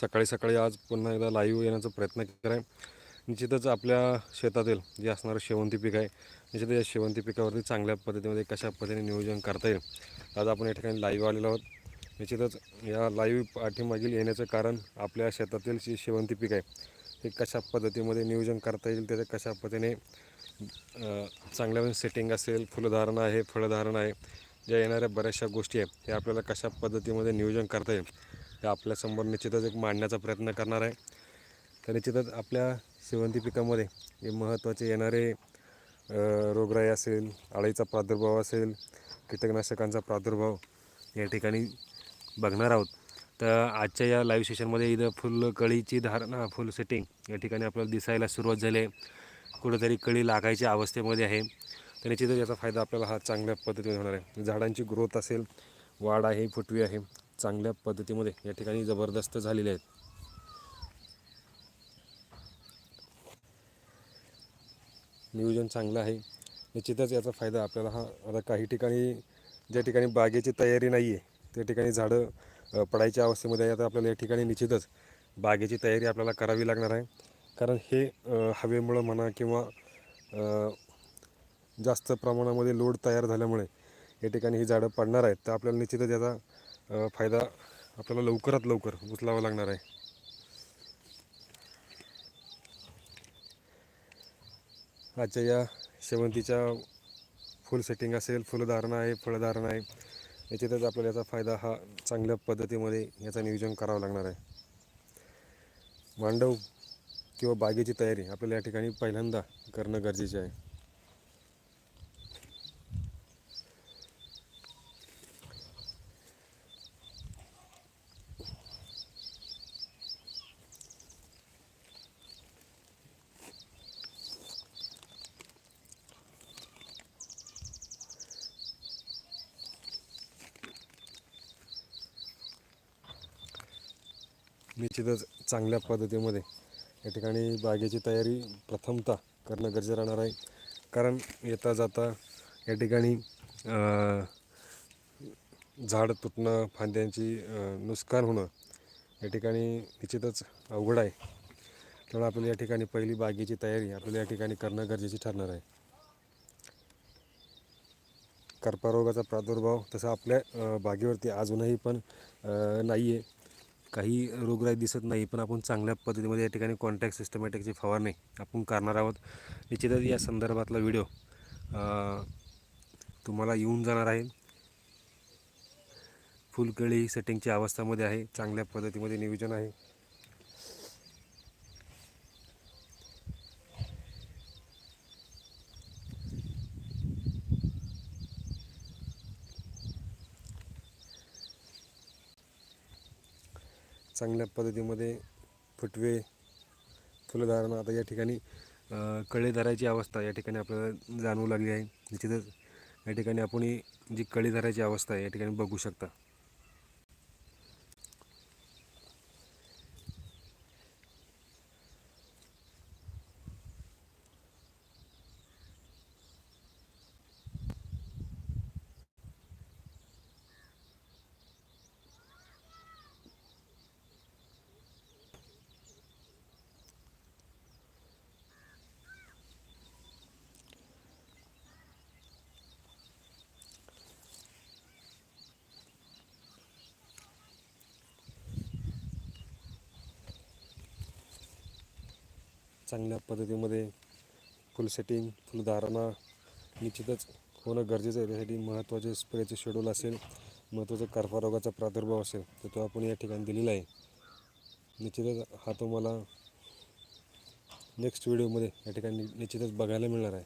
सकाळी सकाळी आज पुन्हा एकदा लाईव्ह येण्याचा प्रयत्न केला आहे निश्चितच आपल्या शेतातील जे असणारं शेवंती पीक आहे निश्चितच या शेवंती पिकावरती चांगल्या पद्धतीमध्ये कशा पद्धतीने नियोजन करता येईल आज आपण या ठिकाणी लाईव्ह आलेलो आहोत. निश्चितच या लाईव्ह पाठीमागील येण्याचं कारण आपल्या शेतातील जी शेवंती पीक आहे हे कशा पद्धतीमध्ये नियोजन करता येईल त्याचं कशा पद्धतीने चांगल्या सेटिंग असेल फुलधारणा आहे फळधारण आहे ज्या येणाऱ्या बऱ्याचशा गोष्टी आहेत हे आपल्याला कशा पद्धतीमध्ये नियोजन करता येईल. हे आपल्यासमोर निश्चितच एक मांडण्याचा प्रयत्न करणार आहे. तर निश्चितच आपल्या शेवंती पिकामध्ये जे महत्त्वाचे येणारे रोगराई असेल अळीचा प्रादुर्भाव असेल कीटकनाशकांचा प्रादुर्भाव या ठिकाणी बघणार आहोत. तर आजच्या या लाईव्ह सेशनमध्ये इथं फुल कळीची धारणा फुल सेटिंग या ठिकाणी आपल्याला दिसायला सुरुवात झाली आहे. कुठेतरी कळी लागायच्या अवस्थेमध्ये आहे. तर निश्चितच याचा फायदा आपल्याला हा चांगल्या पद्धतीने होणार आहे. झाडांची ग्रोथ असेल वाढ आहे फुटवी आहे. चांगल्या पद्धतीमध्ये या ठिकाणी जबरदस्त झालेले आहेत. नियोजन चांगलं आहे. निश्चितच याचा फायदा आपल्याला हा आता काही ठिकाणी ज्या ठिकाणी बागेची तयारी नाही आहे त्या ठिकाणी झाडं पडायच्या अवस्थेमध्ये आहे आता आपल्याला या ठिकाणी निश्चितच बागेची तयारी आपल्याला करावी लागणार आहे. कारण हे हवेमुळं म्हणा किंवा जास्त प्रमाणामध्ये लोड तयार झाल्यामुळे या ठिकाणी ही झाडं पडणार आहेत तर आपल्याला निश्चितच याचा फायदा आपल्याला लवकरात लवकर उचलावा लागणार आहे. आजच्या या शेवंतीच्या फुल सेटिंग असेल फुलधारणा आहे फळधारणा आहे याच्यातच आपल्याला याचा फायदा हा चांगल्या पद्धतीमध्ये याचं नियोजन करावं लागणार आहे. मांडव किंवा बागेची तयारी आपल्याला या ठिकाणी पहिल्यांदा करणं गरजेचे आहे. निश्चितच चांगल्या पद्धतीमध्ये या ठिकाणी बागेची तयारी प्रथमतः करणं गरजेचं राहणार आहे. कारण येता जाता या ठिकाणी झाड तुटणं फांद्यांची नुकसान होणं या ठिकाणी निश्चितच अवघड आहे. त्यामुळे आपल्याला या ठिकाणी पहिली बागेची तयारी आपल्याला या ठिकाणी करणं गरजेची ठरणार आहे. कर्पारोगाचा प्रादुर्भाव तसा आपल्या बागेवरती अजूनही पण नाही आहे काही रोगराई दिसत नाही पण आपण चांगल्या पद्धतीमध्ये या ठिकाणी कॉन्टॅक्ट सिस्टमॅटिकची फवारणी आपण करणार आहोत. निश्चितच या संदर्भातला व्हिडिओ तुम्हाला येऊन जाणार आहे. फुलकळी सेटिंगच्या अवस्थामध्ये आहे चांगल्या पद्धतीमध्ये नियोजन आहे. चांगल्या पद्धतीमध्ये फुटवे फुलधारणा आता या ठिकाणी अ, कळे धरायची अवस्था या ठिकाणी आपल्याला जाणवू लागली आहे. निश्चितच या ठिकाणी आपण ही जी कळी धरायची अवस्था आहे या ठिकाणी बघू शकता. चांगल्या पद्धतीमध्ये फुल सेटिंग फुलधारणा निश्चितच होणं गरजेचं आहे. त्यासाठी महत्त्वाचे स्प्रेचे शेड्यूल असेल महत्त्वाचा कर्करोगाचा प्रादुर्भाव असेल तर तो आपण या ठिकाणी दिलेला आहे. निश्चितच हा तुम्हाला नेक्स्ट व्हिडिओमध्ये या ठिकाणी निश्चितच बघायला मिळणार आहे.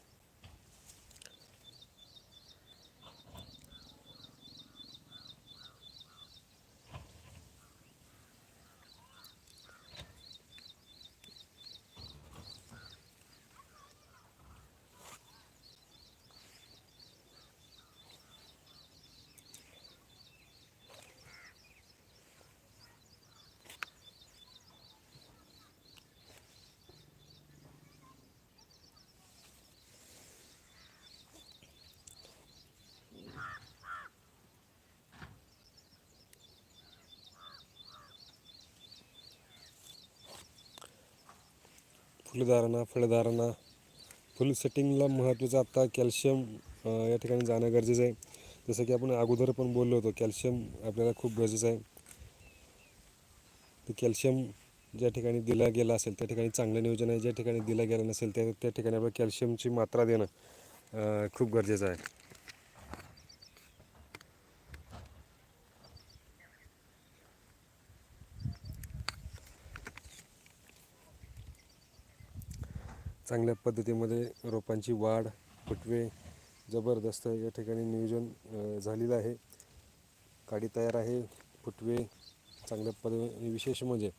फुलधारणा फळधारणा. फुल सेटिंगला महत्त्वाचं आत्ता कॅल्शियम या ठिकाणी जाणं गरजेचं आहे. जसं की आपण अगोदर पण बोललो होतो कॅल्शियम आपल्याला खूप गरजेचं आहे. ते कॅल्शियम ज्या ठिकाणी दिला गेला असेल त्या ठिकाणी चांगलं नियोजन आहे. ज्या ठिकाणी दिला गेला नसेल त्या त्या ठिकाणी आपल्याला कॅल्शियमची मात्रा देणं खूप गरजेचं आहे. चांगल्या पद्धतीमध्ये रोपांची वाढ फुटवे जबरदस्त या ठिकाणी नियोजन झालेलं आहे. काडी तयार आहे फुटवे चांगल्या पद्धतीने विशेष म्हणजे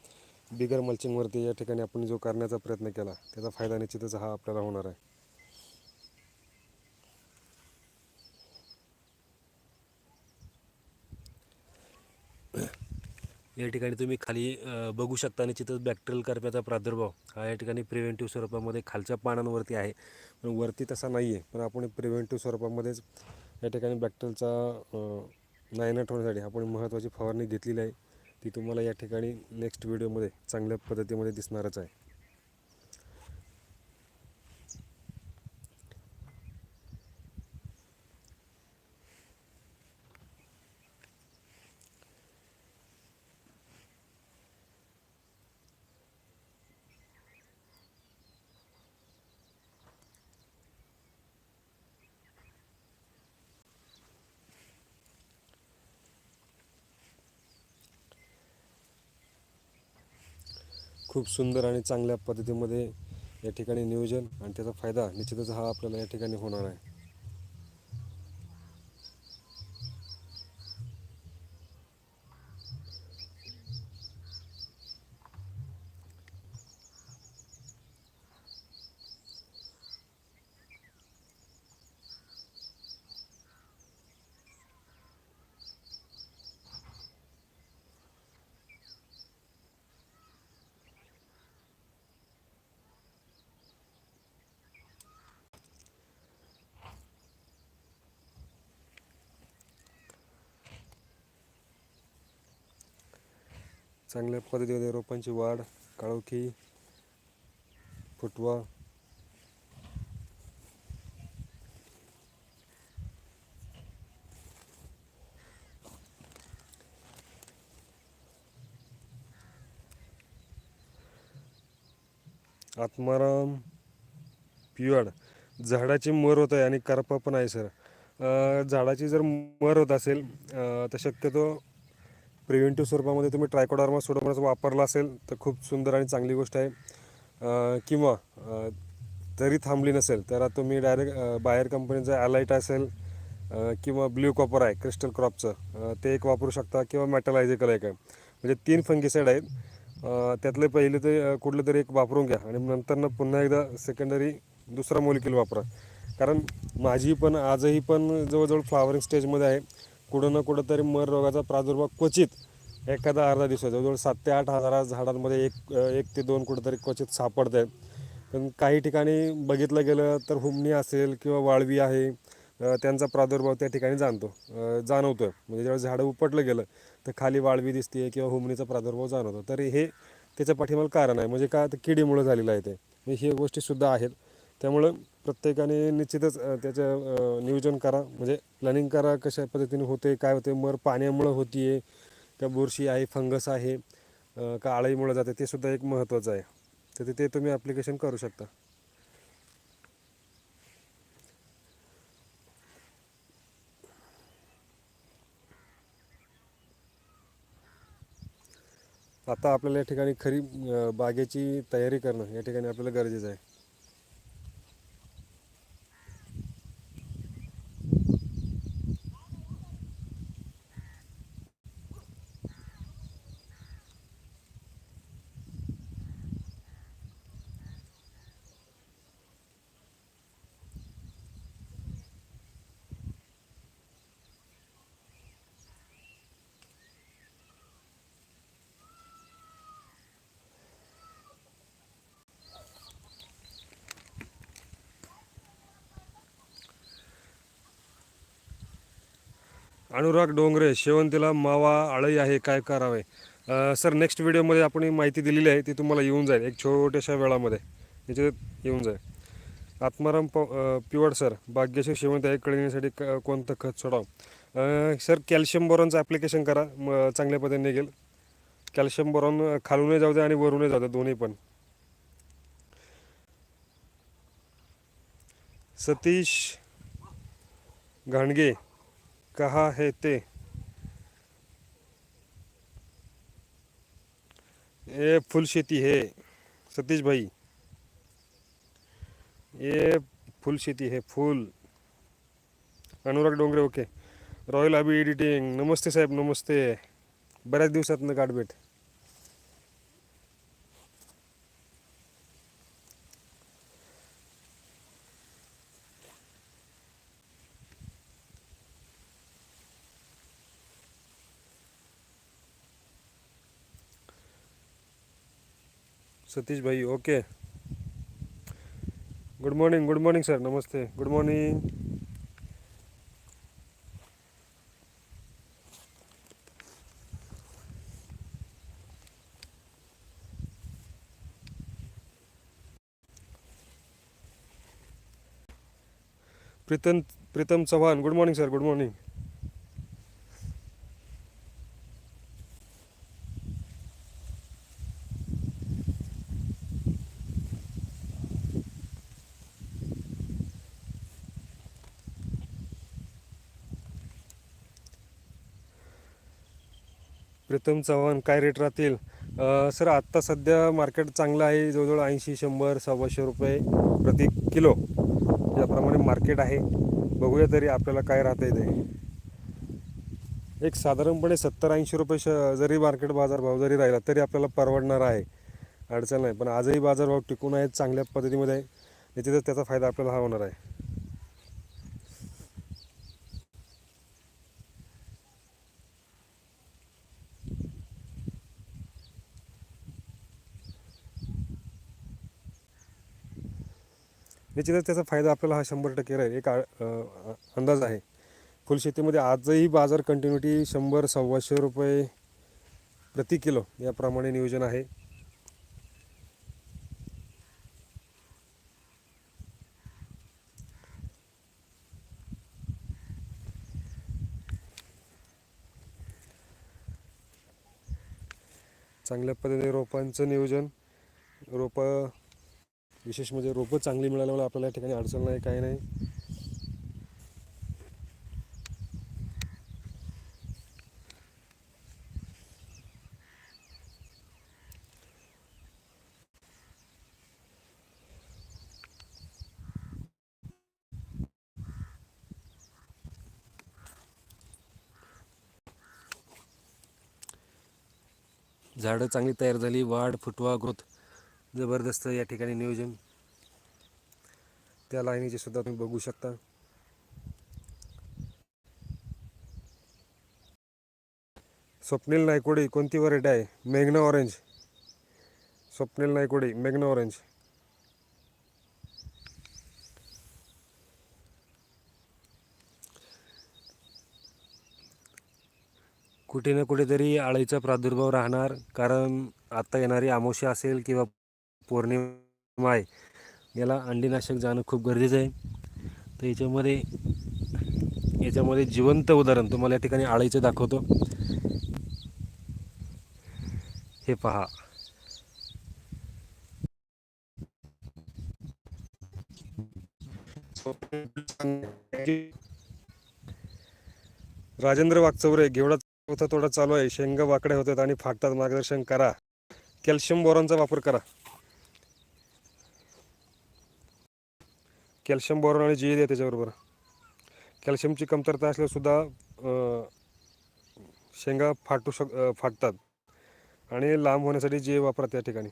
बिगर मल्चिंगवरती या ठिकाणी आपण जो करण्याचा प्रयत्न केला त्याचा फायदा निश्चितच हा आपल्याला होणार आहे. या ठिकाणी तुम्ही खाली बघू शकता निश्चितच बॅक्टेरियल करप्याचा प्रादुर्भाव हा या ठिकाणी प्रिव्हेंटिव्ह स्वरूपामध्ये खालच्या पानांवरती आहे. पण वरती तसा नाही आहे पण आपण प्रिव्हेंटिव्ह स्वरूपामध्येच या ठिकाणी बॅक्टेरियलचा नायनाट होण्यासाठी आपण महत्त्वाची फवारणी घेतलेली आहे. ती तुम्हाला या ठिकाणी नेक्स्ट व्हिडिओमध्ये चांगल्या पद्धतीमध्ये दिसणारच आहे. खूप सुंदर आणि चांगल्या पद्धतीमध्ये या ठिकाणी नियोजन आणि त्याचा फायदा निश्चितच हा आपल्याला या ठिकाणी होणार आहे. चांगल्या पद्धतीमध्ये रोपांची वाढ काळोखी फुटवा. आत्माराम पिवाड. झाडाची मर होत आहे आणि करपा पण आहे सर. झाडाची जर मर होत असेल तर शक्यतो प्रिव्हेंटिव्ह स्वरूपामध्ये तुम्ही ट्रायकोडार्मा सोडोमोनास वापरला असेल तर खूप सुंदर आणि चांगली गोष्ट आहे. किंवा जरी थांबली नसेल तर तुम्ही डायरेक्ट बाहेर कंपनीचं ॲलाईट असेल किंवा ब्ल्यू कॉपर आहे क्रिस्टल क्रॉपचं ते एक वापरू शकता किंवा मॅटलायझिकल एक आहे. म्हणजे तीन फंगिसाईड आहेत. त्यातले पहिले ते कुठलं तरी एक वापरून घ्या आणि नंतर पुन्हा एकदा सेकंडरी दुसरा मोलिक्युल वापरा. कारण माझी पण आजही पण जवळजवळ फ्लावरिंग स्टेजमध्ये आहे. कुठं ना कुठं तरी मर रोगाचा प्रादुर्भाव क्वचित एखादा अर्धा दिवस जवळजवळ सात ते आठ हजार झाडांमध्ये एक एक ते दोन कुठंतरी क्वचित सापडत आहे पण काही ठिकाणी बघितलं गेलं तर हुमणी असेल किंवा वाळवी आहे त्यांचा प्रादुर्भाव त्या ठिकाणी जाणतो अ, जाणवतो म्हणजे जेव्हा झाडं उपटलं गेलं तर खाली वाळवी दिसते किंवा हुमणीचा प्रादुर्भाव जाणवतो. तर हे त्याच्या पाठीमाल कारण आहे. म्हणजे काय तर किडीमुळं झालेलं आहे ते. हे गोष्टीसुद्धा आहेत. त्यामुळं प्रत्येकाने निश्चितच त्याचं नियोजन करा. म्हणजे प्लॅनिंग करा कशा पद्धतीने होते काय होते मर पाण्यामुळं होतीये का बुरशी आहे फंगस आहे का आळीमुळं जाते ते सुद्धा एक महत्त्वाचं आहे. तर ते तुम्ही ॲप्लिकेशन करू शकता. आता आपल्याला या ठिकाणी खरी बागेची तयारी करणं या ठिकाणी आपल्याला गरजेचं आहे. अनुराग डोंगरे शेवंतीला मावा आळई आहे काय करावे? सर नेक्स्ट व्हिडिओमध्ये आपण माहिती दिलेली आहे ती तुम्हाला येऊन जाईल एक छोट्याशा वेळामध्ये. याच्यात येऊन जाईल. आत्माराम प पिवड सर भाग्यश्री शेवंती आहे कळण्यासाठी क कोणतं खत सोडावं? सर कॅल्शियम बोरॉनचं ॲप्लिकेशन करा मग चांगल्या पद्धतीने निघेल. कॅल्शियम बोरॉन खालूनही जाऊ दे आणि वरूनही जाऊ दे दोन्ही पण. सतीश घाणगे कहा है ते। ये फुल शेती है, सतीश भाई। ये फूल शेती है, फूल। अनुराग डोंगरे, ओके। रॉयल अभी एडिटिंग नमस्ते साहब, नमस्ते। बऱ्याच दिवसातनं गाठभेट सतीश भाई okay. Good morning good morning sir नमस्ते. Good morning Pritam Pritam Chavan. Good morning sir good morning Pratham Chavan काय रेट राहतील? सर आत्ता सध्या मार्केट चांगलं आहे. जवळजवळ ऐंशी शंभर सव्वाशे रुपये प्रति किलो याप्रमाणे मार्केट आहे. बघूया तरी आपल्याला काय राहतं ते. एक साधारणपणे सत्तर ऐंशी रुपये श जरी मार्केट बाजारभाव जरी राहिला तरी आपल्याला परवडणार आहे. अडचण नाही. पण आजही बाजारभाव टिकून आहेत चांगल्या पद्धतीमध्ये. आहे निश्चितच त्याचा फायदा आपल्याला हा होणार आहे. निश्चितच त्याचा फायदा आपल्याला हा शंभर टक्के राहील. एक आ- अंदाज आहे. फुलशेतीमध्ये आजही बाजार कंटिन्युटी शंभर सव्वाशे रुपये प्रति किलो याप्रमाणे नियोजन आहे. चांगल्या पद्धतीने रोपांचं नियोजन रोपं विशेष म्हणजे रोपं चांगली मिळाल्यामुळे आपल्याला या ठिकाणी अडचण नाही काही नाही. झाडं चांगली तयार झाली वाढ फुटवा ग्रोथ. जबरदस्त या ठिकाणी नियोजन. त्या लाईनीचे सुद्धा तुम्ही बघू शकता. स्वप्नील नायकोडी कोणती व्हरायटी आहे? मेघना ऑरेंज स्वप्नील नायकोडी मेघना ऑरेंज कुठे ना कुठेतरी आळीचा प्रादुर्भाव राहणार कारण आता येणारी अमावस्या असेल किंवा पौर्णिमा आहे. याला अंडीनाशक जाणं खूप गरजेचं आहे. तर याच्यामध्ये याच्यामध्ये जिवंत उदाहरण तुम्हाला या ठिकाणी आळीचं दाखवतो. हे पहा. राजेंद्र वागचौरे घेवडा चौथा तोडा चालू आहे. शेंगा वाकड्या होतात आणि फाटतात. मार्गदर्शन करा. कॅल्शियम बोरॉनचा वापर करा. कॅल्शियम बोरॉन आणि जी दे त्याच्याबरोबर. कॅल्शियमची कमतरता असल्यासुद्धा शेंगा फाटू शक फाटतात. आणि लांब होण्यासाठी जे वापरा त्या ठिकाणी.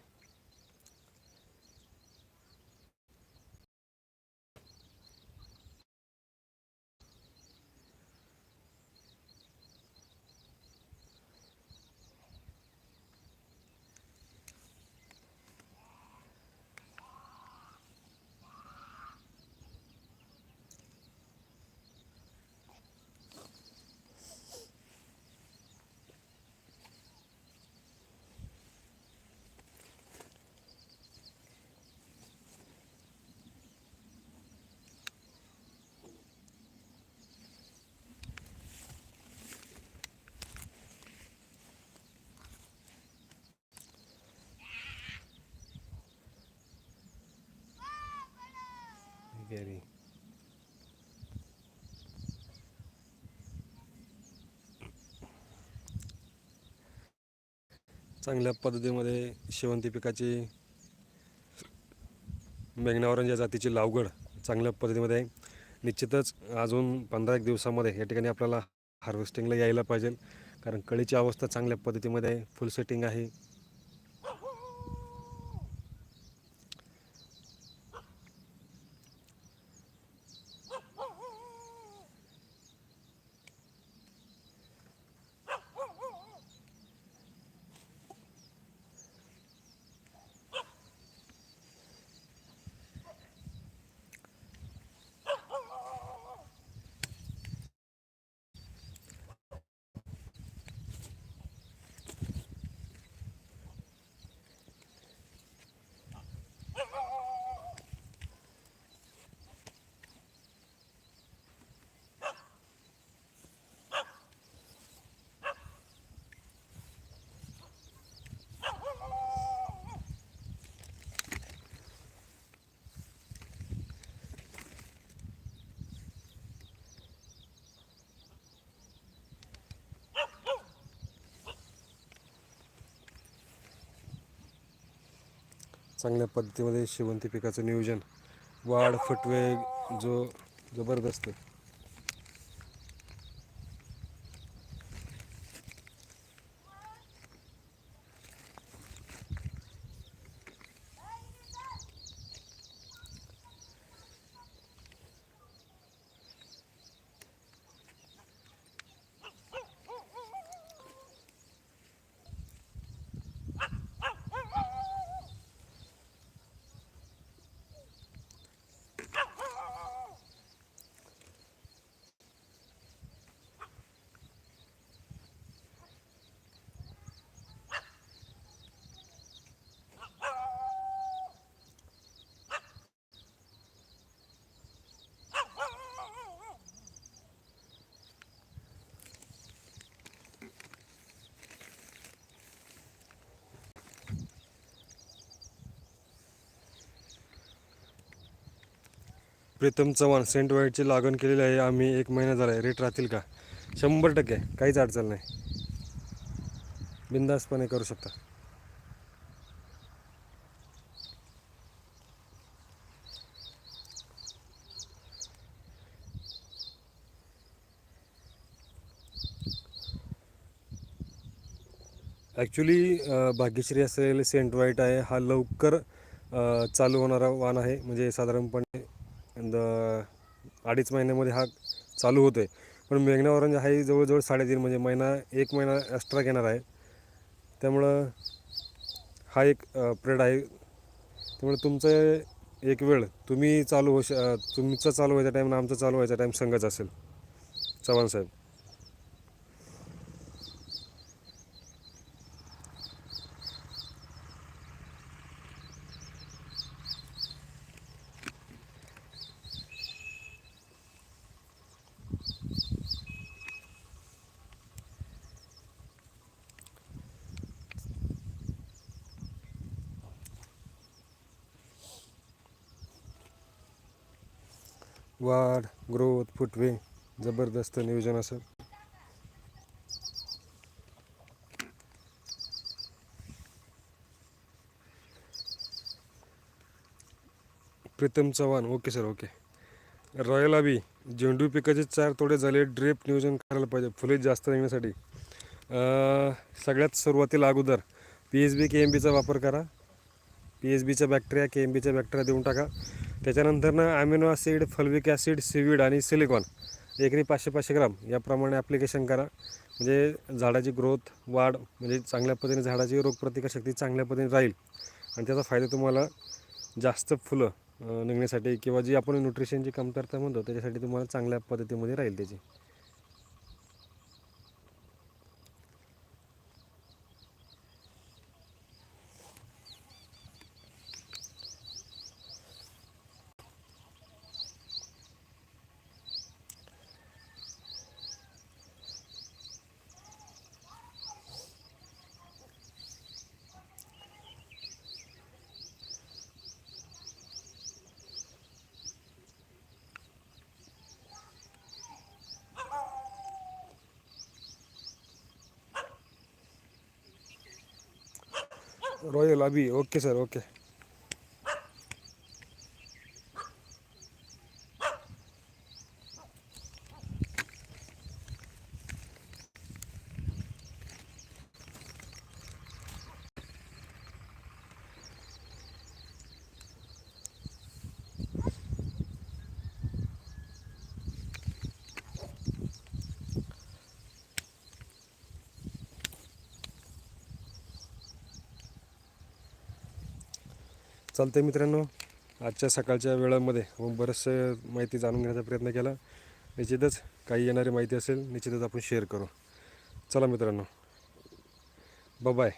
गॅरी चांगल्या पद्धतीमध्ये शेवंती पिकाची मेघनावरांच्या जातीची लावगड चांगल्या पद्धतीमध्ये आहे. निश्चितच अजून पंधरा एक दिवसामध्ये या ठिकाणी आपल्याला हार्वेस्टिंगला यायला पाहिजे. कारण कळीची अवस्था चांगल्या पद्धतीमध्ये आहे. फुल सेटिंग आहे. चांगल्या पद्धतीमध्ये शेवंती पिकाचं नियोजन वाढ फुटवे जो जबरदस्त आहे. प्रीतम चव्हाण सेंट वाईटची लागण केलेली आहे. आम्ही एक महिना झाला आहे रेट राहतील का? शंभर टक्के. काहीच अडचण नाही. बिंदासपणे करू शकता. ॲक्च्युली भाग्यश्री असेल सेंट व्हाईट आहे. हा लवकर चालू होणारा वाण आहे. म्हणजे साधारणपणे द- uh, अडीच महिन्यामध्ये हा चालू होतो आहे पण मेघना ऑरेंज आहे जवळजवळ साडेतीन म्हणजे महिना एक महिना एक्स्ट्रा घेणार आहे. त्यामुळं हा एक प्रेड आहे. त्यामुळे तुमचं एक वेळ तुम्ही चालू हो श तुमचं चालू व्हायचा टाईम आणि आमचं चालू व्हायचा टाईम संघच असेल. चव्हाण साहेब. वाढ ग्रोथ फुटवे जबरदस्त नियोजन असं. Pritam Chavan okay sir okay. Royal आबी झेंडू पिकाचे चार तोडे झाले ड्रेप नियोजन करायला पाहिजे फुले जास्त निघण्यासाठी. सगळ्यात सुरुवातीला अगोदर P H B K M बीचा वापर करा. पी एच बीच्या बॅक्टेरिया के एम बीच्या बॅक्टेरिया देऊन टाका. त्याच्यानंतर ना amino acid fulvic acid seaweed आणि सिलिकॉन एकरी पाचशे पाचशे ग्राम. याप्रमाणे ॲप्लिकेशन करा. म्हणजे झाडाची ग्रोथ वाढ म्हणजे चांगल्या पद्धतीने झाडाची रोगप्रतिकारशक्ती चांगल्या पद्धतीने राहील. आणि त्याचा फायदा तुम्हाला जास्त फुलं निघण्यासाठी किंवा जी आपण न्यूट्रिशनची कमतरता म्हणतो त्याच्यासाठी तुम्हाला चांगल्या पद्धतीमध्ये राहील त्याची. रॉयल अभि ओके सर ओके चालते मित्रांनो आजच्या सकाळच्या वेळामध्ये आपण बरंचसं माहिती जाणून घेण्याचा प्रयत्न केला. निश्चितच काही येणारी माहिती असेल निश्चितच आपण शेअर करू. चला मित्रांनो बाय